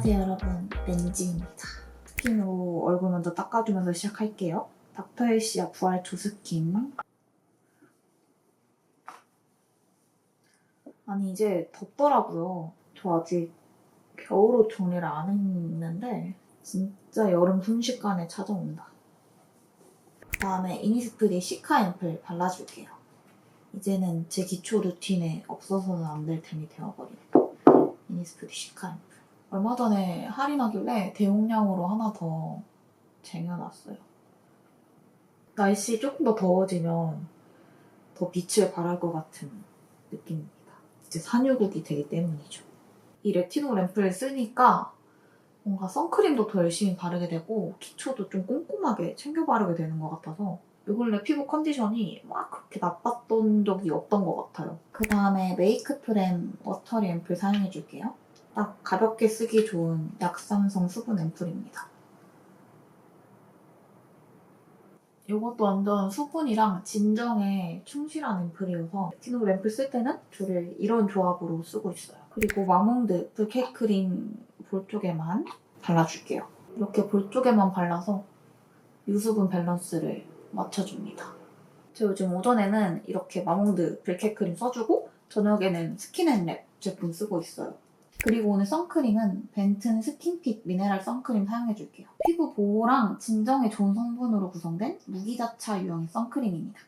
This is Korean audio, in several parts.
안녕하세요 여러분. 렌지입니다. 스킨으로 얼굴 먼저 닦아주면서 시작할게요. 닥터엘시아 부활 조스킨. 아니 이제 덥더라고요. 저 아직 겨울옷 정리를 안 했는데 진짜 여름 순식간에 찾아온다. 다음에 이니스프리 시카 앰플 발라줄게요. 이제는 제 기초 루틴에 없어서는 안될 템이 되어버린 이니스프리 시카 앰플 얼마 전에 할인하길래 대용량으로 하나 더 쟁여놨어요. 날씨 조금 더 더워지면 더 빛을 발할 것 같은 느낌입니다. 이제 산유국이 되기 때문이죠. 이 레티노 램프를 쓰니까 뭔가 선크림도 더 열심히 바르게 되고 기초도 좀 꼼꼼하게 챙겨 바르게 되는 것 같아서 요 근래 피부 컨디션이 막 그렇게 나빴던 적이 없던 것 같아요. 그 다음에 메이크 프렘 워터리 앰플 사용해줄게요. 딱 가볍게 쓰기 좋은 약산성 수분 앰플입니다. 이것도 완전 수분이랑 진정에 충실한 앰플이어서 티노 앰플 쓸 때는 주를 이런 조합으로 쓰고 있어요. 그리고 마몽드 불케 크림 볼 쪽에만 발라줄게요. 이렇게 볼 쪽에만 발라서 유수분 밸런스를 맞춰줍니다. 저 요즘 오전에는 이렇게 마몽드 불케 크림 써주고 저녁에는 스킨앤랩 제품 쓰고 있어요. 그리고 오늘 선크림은 벤튼 스킨핏 미네랄 선크림 사용해줄게요. 피부 보호랑 진정에 좋은 성분으로 구성된 무기자차 유형의 선크림입니다.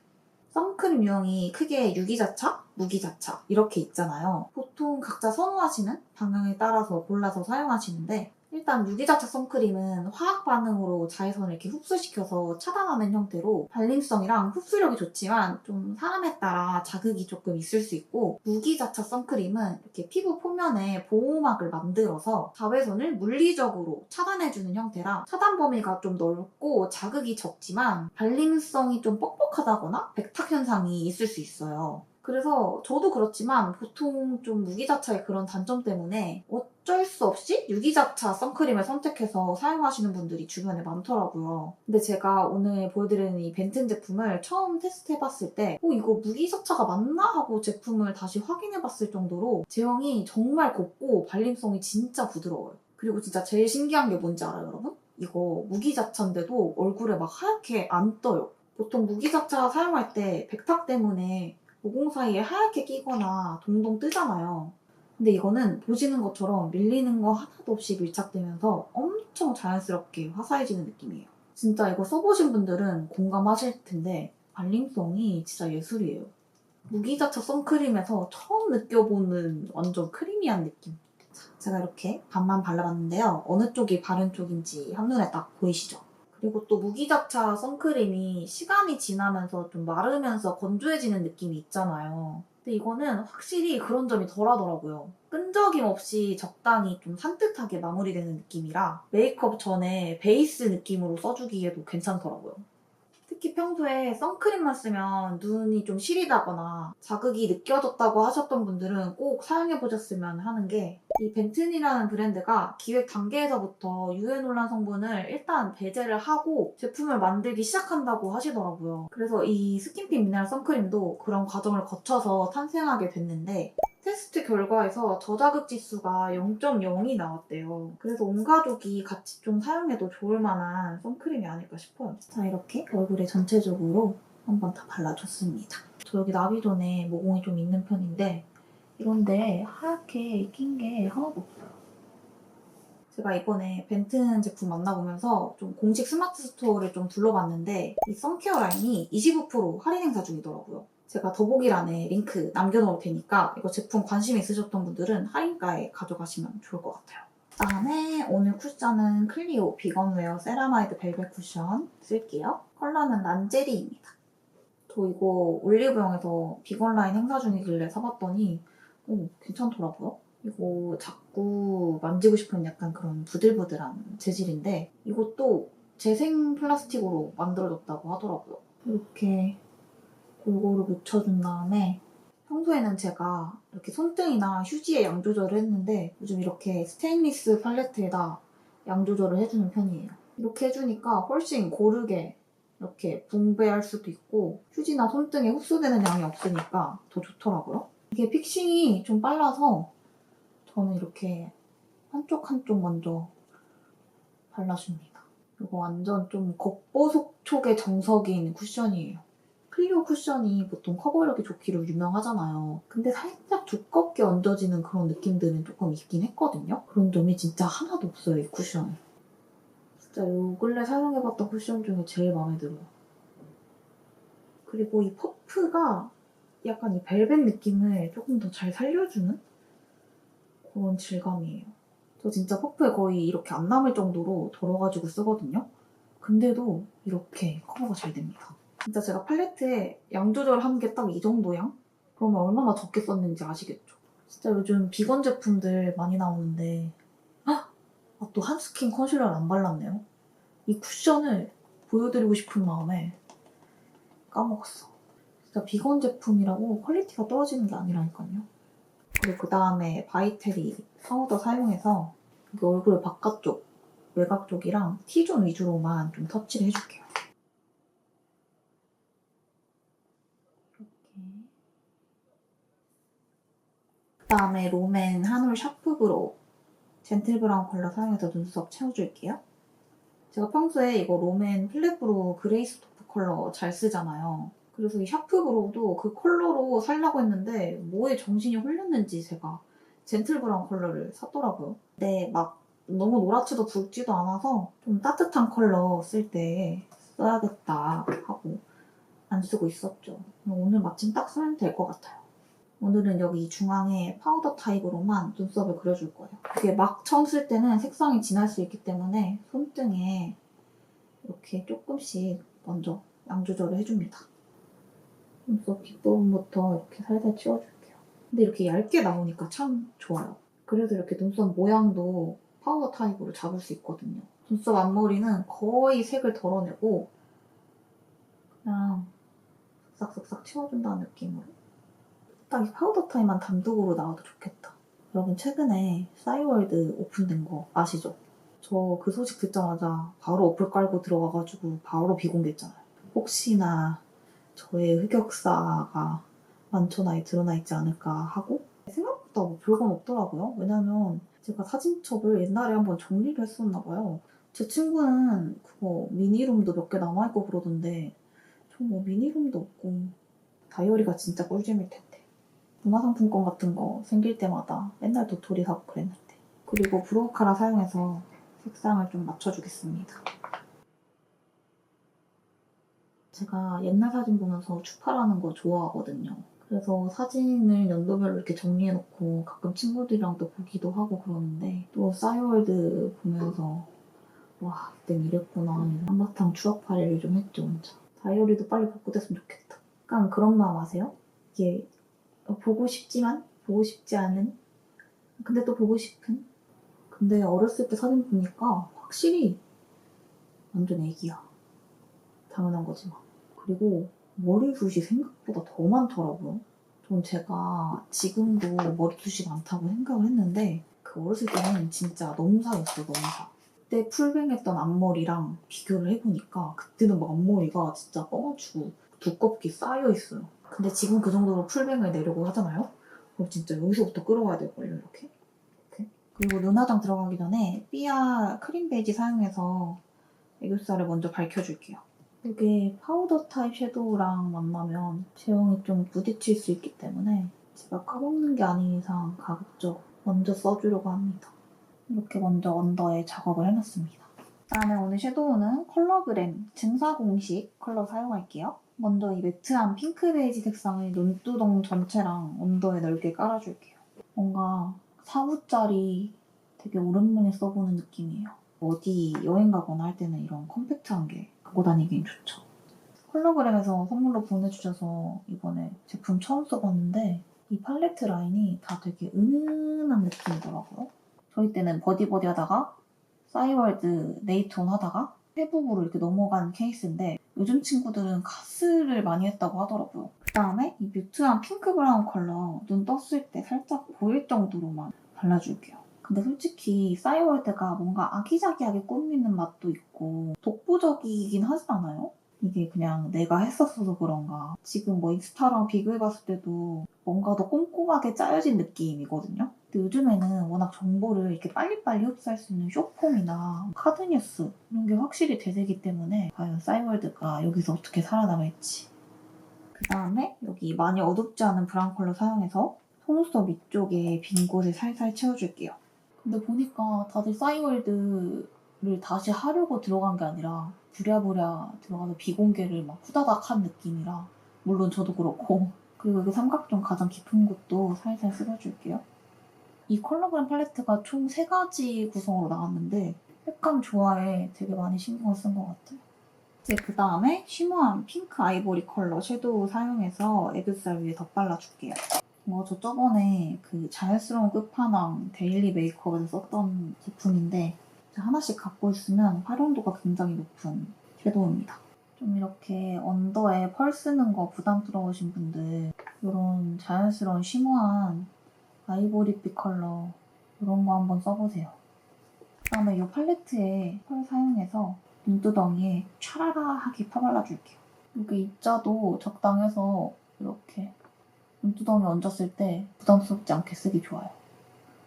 선크림 유형이 크게 유기자차, 무기자차 이렇게 있잖아요. 보통 각자 선호하시는 방향에 따라서 골라서 사용하시는데 일단 유기자차 선크림은 화학 반응으로 자외선을 이렇게 흡수시켜서 차단하는 형태로 발림성이랑 흡수력이 좋지만 좀 사람에 따라 자극이 조금 있을 수 있고 무기자차 선크림은 이렇게 피부 표면에 보호막을 만들어서 자외선을 물리적으로 차단해주는 형태라 차단 범위가 좀 넓고 자극이 적지만 발림성이 좀 뻑뻑하다거나 백탁 현상이 있을 수 있어요. 그래서 저도 그렇지만 보통 좀 무기자차의 그런 단점 때문에 어쩔 수 없이 유기자차 선크림을 선택해서 사용하시는 분들이 주변에 많더라고요. 근데 제가 오늘 보여드리는 이 벤튼 제품을 처음 테스트해봤을 때 어, 이거 무기자차가 맞나? 하고 제품을 다시 확인해봤을 정도로 제형이 정말 곱고 발림성이 진짜 부드러워요. 그리고 진짜 제일 신기한 게 뭔지 알아요, 여러분? 이거 무기자차인데도 얼굴에 막 하얗게 안 떠요. 보통 무기자차 사용할 때 백탁 때문에 모공 사이에 하얗게 끼거나 동동 뜨잖아요. 근데 이거는 보시는 것처럼 밀리는 거 하나도 없이 밀착되면서 엄청 자연스럽게 화사해지는 느낌이에요. 진짜 이거 써보신 분들은 공감하실 텐데 발림성이 진짜 예술이에요. 무기자차 선크림에서 처음 느껴보는 완전 크리미한 느낌. 자, 제가 이렇게 반만 발라봤는데요. 어느 쪽이 바른 쪽인지 한눈에 딱 보이시죠? 그리고 또 무기자차 선크림이 시간이 지나면서 좀 마르면서 건조해지는 느낌이 있잖아요. 근데 이거는 확실히 그런 점이 덜하더라고요. 끈적임 없이 적당히 좀 산뜻하게 마무리되는 느낌이라 메이크업 전에 베이스 느낌으로 써주기에도 괜찮더라고요. 특히 평소에 선크림만 쓰면 눈이 좀 시리다거나 자극이 느껴졌다고 하셨던 분들은 꼭 사용해보셨으면 하는 게 이 벤튼이라는 브랜드가 기획 단계에서부터 유해 논란 성분을 일단 배제를 하고 제품을 만들기 시작한다고 하시더라고요. 그래서 이 스킨핏 미네랄 선크림도 그런 과정을 거쳐서 탄생하게 됐는데 테스트 결과에서 저자극 지수가 0.0이 나왔대요. 그래서 온 가족이 같이 좀 사용해도 좋을 만한 선크림이 아닐까 싶어요. 자, 이렇게 얼굴에 전체적으로 한번 다 발라줬습니다. 저 여기 나비존에 모공이 좀 있는 편인데 이런데 하얗게 낀 게 하나도 없어요. 제가 이번에 벤튼 제품 만나보면서 좀 공식 스마트 스토어를 좀 둘러봤는데 이 선케어 라인이 25% 할인 행사 중이더라고요. 제가 더보기란에 링크 남겨놓을 테니까 이거 제품 관심 있으셨던 분들은 할인가에 가져가시면 좋을 것 같아요. 그다음에 오늘 쿠션은 클리오 비건웨어 세라마이드 벨벳 쿠션 쓸게요. 컬러는 란제리입니다. 저 이거 올리브영에서 비건 라인 행사 중이길래 사봤더니 오, 괜찮더라고요. 이거 자꾸 만지고 싶은 약간 그런 부들부들한 재질인데 이것도 재생 플라스틱으로 만들어졌다고 하더라고요. 이렇게 골고루 묻혀준 다음에 평소에는 제가 이렇게 손등이나 휴지에 양 조절을 했는데 요즘 이렇게 스테인리스 팔레트에다 양 조절을 해주는 편이에요. 이렇게 해주니까 훨씬 고르게 이렇게 분배할 수도 있고 휴지나 손등에 흡수되는 양이 없으니까 더 좋더라고요. 이게 픽싱이 좀 빨라서 저는 이렇게 한쪽 한쪽 먼저 발라줍니다. 이거 완전 좀 겉보속촉의 정석인 쿠션이에요. 클리오 쿠션이 보통 커버력이 좋기로 유명하잖아요. 근데 살짝 두껍게 얹어지는 그런 느낌들은 조금 있긴 했거든요. 그런 점이 진짜 하나도 없어요, 이 쿠션이. 진짜 요 근래 사용해봤던 쿠션 중에 제일 마음에 들어요. 그리고 이 퍼프가 약간 이 벨벳 느낌을 조금 더 잘 살려주는 그런 질감이에요. 저 진짜 퍼프에 거의 이렇게 안 남을 정도로 덜어가지고 쓰거든요. 근데도 이렇게 커버가 잘 됩니다. 진짜 제가 팔레트에 양 조절한 게 딱 이 정도 양? 그러면 얼마나 적게 썼는지 아시겠죠? 진짜 요즘 비건 제품들 많이 나오는데 아! 또 한스킨 컨실러를 안 발랐네요. 이 쿠션을 보여드리고 싶은 마음에 까먹었어. 진짜 비건 제품이라고 퀄리티가 떨어지는 게 아니라니까요. 그리고 그 다음에 바이테리 파우더 사용해서 얼굴 바깥쪽, 외곽 쪽이랑 T존 위주로만 좀 터치를 해줄게요. 이렇게. 그 다음에 롬앤 한올 샤프브로 젠틀 브라운 컬러 사용해서 눈썹 채워줄게요. 제가 평소에 이거 롬앤 플랫브로 그레이스 토프 컬러 잘 쓰잖아요. 그래서 이 샤프브로우도 그 컬러로 살려고 했는데 뭐에 정신이 홀렸는지 제가 젠틀 브라운 컬러를 샀더라고요. 근데 막 너무 노랗지도 붉지도 않아서 좀 따뜻한 컬러 쓸 때 써야겠다 하고 안 쓰고 있었죠. 오늘 마침 딱 쓰면 될 것 같아요. 오늘은 여기 중앙에 파우더 타입으로만 눈썹을 그려줄 거예요. 이게 막 처음 쓸 때는 색상이 진할 수 있기 때문에 손등에 이렇게 조금씩 먼저 양 조절을 해줍니다. 눈썹 뒷부분부터 이렇게 살살 치워줄게요. 근데 이렇게 얇게 나오니까 참 좋아요. 그래서 이렇게 눈썹 모양도 파우더 타입으로 잡을 수 있거든요. 눈썹 앞머리는 거의 색을 덜어내고 그냥 싹싹싹 치워준다는 느낌으로 딱이 파우더 타입만 단독으로 나와도 좋겠다. 여러분 최근에 싸이월드 오픈된 거 아시죠? 저 그 소식 듣자마자 바로 어플 깔고 들어가가지고 바로 비공개했잖아요. 혹시나 저의 흑역사가 만천하에 드러나 있지 않을까 하고 생각보다 뭐 별건 없더라고요. 왜냐면 제가 사진첩을 옛날에 한번 정리를 했었나 봐요. 제 친구는 그거 미니룸도 몇 개 남아있고 그러던데 저뭐 미니룸도 없고 다이어리가 진짜 꿀잼일 텐데 문화상품권 같은 거 생길 때마다 맨날 도토리 사고 그랬는데 그리고 브로우카라 사용해서 색상을 좀 맞춰주겠습니다. 제가 옛날 사진 보면서 추파라는 거 좋아하거든요. 그래서 사진을 연도별로 이렇게 정리해놓고 가끔 친구들이랑도 보기도 하고 그러는데 또 싸이월드 보면서 와 그땐 이랬구나 한바탕 추억팔이를 좀 했죠 혼자. 다이어리도 빨리 복구됐으면 좋겠다. 약간 그런 마음 아세요? 이게 보고 싶지만 보고 싶지 않은 근데 또 보고 싶은 근데 어렸을 때 사진 보니까 확실히 완전 애기야. 당연한 거지만. 그리고 머리숱이 생각보다 더 많더라고요. 전 제가 지금도 머리숱이 많다고 생각을 했는데 그 어렸을 때는 진짜 넘사였어요, 넘사. 그때 풀뱅했던 앞머리랑 비교를 해보니까 그때는 막 앞머리가 진짜 뻥치고 두껍게 쌓여있어요. 근데 지금 그 정도로 풀뱅을 내려고 하잖아요? 그럼 진짜 여기서부터 끌어와야 될걸요, 이렇게? 이렇게. 그리고 눈화장 들어가기 전에 삐아 크림 베이지 사용해서 애교살을 먼저 밝혀줄게요. 이게 파우더 타입 섀도우랑 만나면 제형이 좀 부딪힐 수 있기 때문에 제가 까먹는 게 아닌 이상 가급적 먼저 써주려고 합니다. 이렇게 먼저 언더에 작업을 해놨습니다. 그다음에 오늘 섀도우는 컬러그램 증사공식 컬러 사용할게요. 먼저 이 매트한 핑크 베이지 색상을 눈두덩 전체랑 언더에 넓게 깔아줄게요. 뭔가 4부짜리 되게 오랜만에 써보는 느낌이에요. 어디 여행 가거나 할 때는 이런 컴팩트한 게 갖고 다니긴 좋죠. 컬러그램에서 선물로 보내주셔서 이번에 제품 처음 써봤는데 이 팔레트 라인이 다 되게 은은한 느낌이더라고요. 저희 때는 버디버디 하다가 싸이월드 네이톤 하다가 페북으로 이렇게 넘어간 케이스인데 요즘 친구들은 카스를 많이 했다고 하더라고요. 그 다음에 이 뮤트한 핑크 브라운 컬러 눈 떴을 때 살짝 보일 정도로만 발라줄게요. 근데 솔직히 싸이월드가 뭔가 아기자기하게 꾸미는 맛도 있고 독보적이긴 하지 않아요? 이게 그냥 내가 했었어서 그런가. 지금 뭐 인스타랑 비교해봤을 때도 뭔가 더 꼼꼼하게 짜여진 느낌이거든요? 근데 요즘에는 워낙 정보를 이렇게 빨리빨리 흡수할 수 있는 쇼폼이나 카드뉴스 이런 게 확실히 대세기 때문에 과연 싸이월드가 여기서 어떻게 살아남을지 그 다음에 여기 많이 어둡지 않은 브라운 컬러 사용해서 속눈썹 위쪽에 빈 곳을 살살 채워줄게요. 근데 보니까 다들 싸이월드를 다시 하려고 들어간 게 아니라 부랴부랴 들어가서 비공개를 막 후다닥 한 느낌이라 물론 저도 그렇고 그리고 여기 삼각존 가장 깊은 곳도 살살 쓸어줄게요. 이 컬러그램 팔레트가 총 3가지 구성으로 나왔는데 색감 조화에 되게 많이 신경을 쓴 것 같아요. 이제 그 다음에 쉬머한 핑크 아이보리 컬러 섀도우 사용해서 애교살 위에 덧발라줄게요. 어, 저 저번에 그 자연스러운 끝판왕 데일리 메이크업에서 썼던 제품인데 하나씩 갖고 있으면 활용도가 굉장히 높은 섀도우입니다. 좀 이렇게 언더에 펄 쓰는 거 부담스러우신 분들 이런 자연스러운 쉬머한 아이보리빛 컬러 이런 거 한번 써보세요. 그 다음에 이 팔레트에 펄 사용해서 눈두덩이에 촤라라하게 펴발라줄게요. 여기 입자도 적당해서 이렇게 눈두덩이 얹었을 때 부담스럽지 않게 쓰기 좋아요.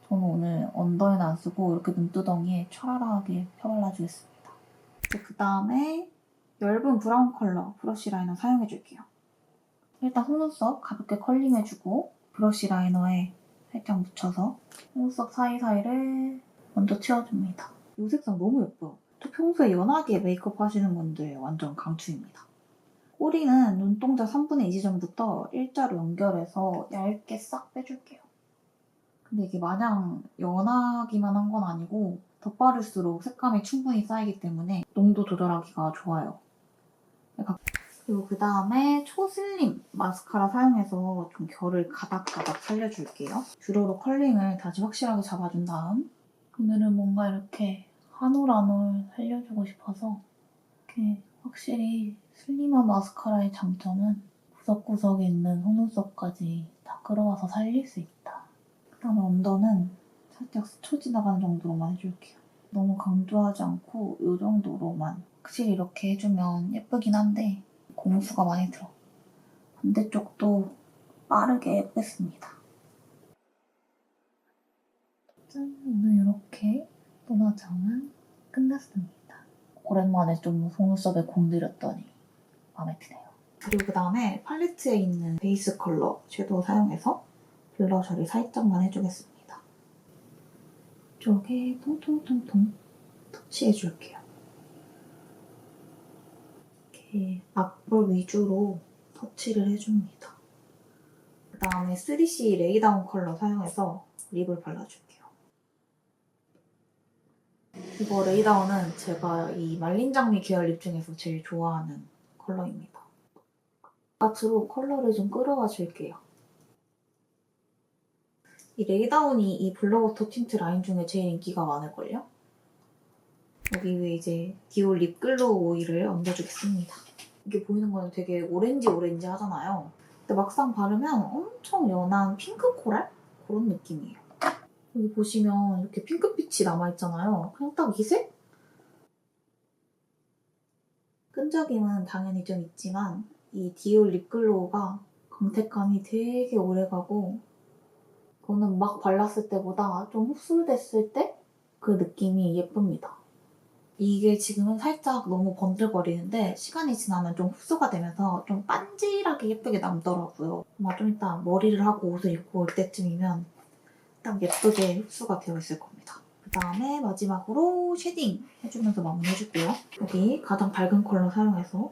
저는 오늘 언더에는 안 쓰고 이렇게 눈두덩이에 촤라라하게 펴발라주겠습니다. 그 다음에 엷은 브라운 컬러 브러쉬 라이너 사용해줄게요. 일단 속눈썹 가볍게 컬링해주고 브러쉬 라이너에 살짝 묻혀서 속눈썹 사이사이를 먼저 채워줍니다. 이 색상 너무 예뻐요. 또 평소에 연하게 메이크업 하시는 분들 완전 강추입니다. 꼬리는 눈동자 3분의 2 지점부터 일자로 연결해서 얇게 싹 빼줄게요. 근데 이게 마냥 연하기만 한 건 아니고 덧바를수록 색감이 충분히 쌓이기 때문에 농도 조절하기가 좋아요. 그리고 그 다음에 초슬림 마스카라 사용해서 좀 결을 가닥가닥 살려줄게요. 주로로 컬링을 다시 확실하게 잡아준 다음 오늘은 뭔가 이렇게 한 올 한 올 살려주고 싶어서 이렇게 확실히 슬림한 마스카라의 장점은 구석구석에 있는 속눈썹까지 다 끌어와서 살릴 수 있다. 그 다음에 언더는 살짝 스쳐 지나가는 정도로만 해줄게요. 너무 강조하지 않고 이 정도로만 확실히 이렇게 해주면 예쁘긴 한데 공수가 많이 들어. 반대쪽도 빠르게 뺐습니다. 짠! 오늘 이렇게 눈화장은 끝났습니다. 오랜만에 좀 속눈썹에 공들였더니 마음에 드네요. 그리고 그 다음에 팔레트에 있는 베이스 컬러 섀도우 사용해서 블러 처리 살짝만 해주겠습니다. 이쪽에 통통통통 터치해줄게요. 이렇게 앞볼 위주로 터치를 해줍니다. 그 다음에 3C 레이다운 컬러 사용해서 립을 발라줄게요. 이거 레이다운은 제가 이 말린 장미 계열 립 중에서 제일 좋아하는 컬러입니다. 바깥으로 컬러를 좀 끌어와 줄게요. 이 레이다운이 이 블러워터 틴트 라인 중에 제일 인기가 많을걸요? 여기 위에 이제 디올 립글로우 오일을 얹어주겠습니다. 이게 보이는 거는 되게 오렌지 오렌지 하잖아요. 근데 막상 바르면 엄청 연한 핑크 코랄? 그런 느낌이에요. 여기 보시면 이렇게 핑크빛이 남아있잖아요. 그냥 딱 이 색? 끈적임은 당연히 좀 있지만 이 디올 립글로우가 광택감이 되게 오래가고 이거는 막 발랐을 때보다 좀 흡수됐을 때 그 느낌이 예쁩니다. 이게 지금은 살짝 너무 번들거리는데 시간이 지나면 좀 흡수가 되면서 좀 반질하게 예쁘게 남더라고요. 아마 좀 이따 머리를 하고 옷을 입고 올 때쯤이면 딱 예쁘게 흡수가 되어 있을 겁니다. 그 다음에 마지막으로 쉐딩 해주면서 마무리해줄게요. 여기 가장 밝은 컬러 사용해서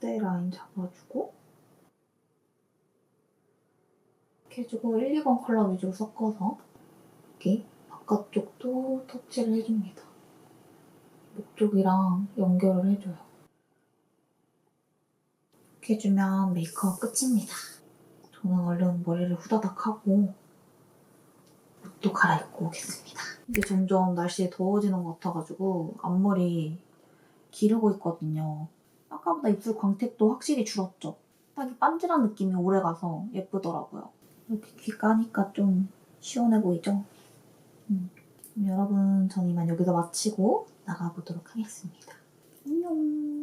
콧대 라인 잡아주고 이렇게 해주고 1, 2번 컬러 위주로 섞어서 여기 바깥쪽도 터치를 해줍니다. 목 쪽이랑 연결을 해줘요. 이렇게 해주면 메이크업 끝입니다. 저는 얼른 머리를 후다닥 하고 옷도 갈아입고 오겠습니다. 이게 점점 날씨 더워지는 것 같아가지고 앞머리 기르고 있거든요. 아까보다 입술 광택도 확실히 줄었죠. 딱이 반질한 느낌이 오래가서 예쁘더라고요. 이렇게 귀 까니까 좀 시원해 보이죠? 음. 여러분, 전 이만 여기서 마치고 나가보도록 하겠습니다. 안녕!